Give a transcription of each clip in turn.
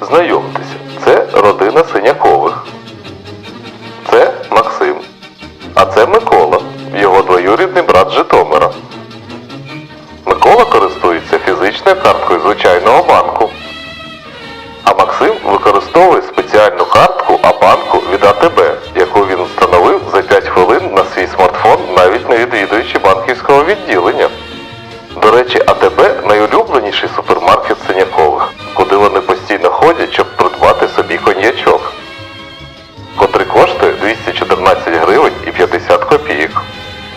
Знайомтеся, це родина Синякових. Це Максим. А це Микола, його двоюрідний брат Житомира. Микола користується фізичною карткою звичайного банку. А Максим використовує спеціальну картку Абанку від АТБ, яку він встановив за 5 хвилин на свій смартфон, навіть не відвідуючи банківського відділення. Собі котрий коштує 214 гривень і 50 копійок.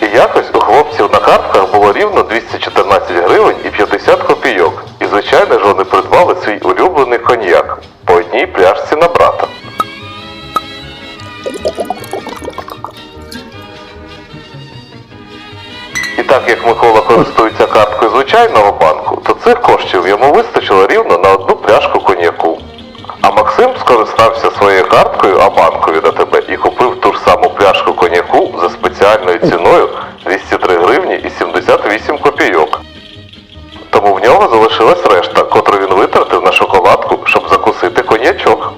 І якось у хлопців на картках було рівно 214 гривень і 50 копійок. І звичайно ж вони придбали свій улюблений коньяк по одній пляшці на брата. І так як Микола користується карткою звичайного ціною 203 гривні і 78 копійок. Тому в нього залишилась решта, котру він витратив на шоколадку, щоб закусити конячок.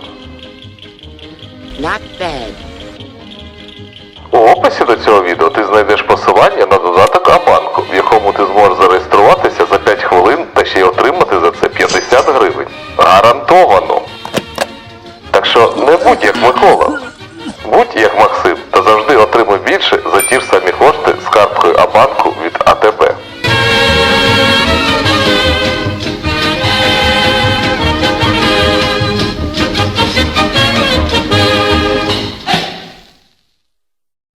У описі до цього відео ти знайдеш посилання на додаток Абанку, в якому ти зможеш зареєструватися за 5 хвилин та ще й отримати за це 50 гривень. Гарантовано! Так що не будь як Микола. Будь як Микола. অর্থাৎ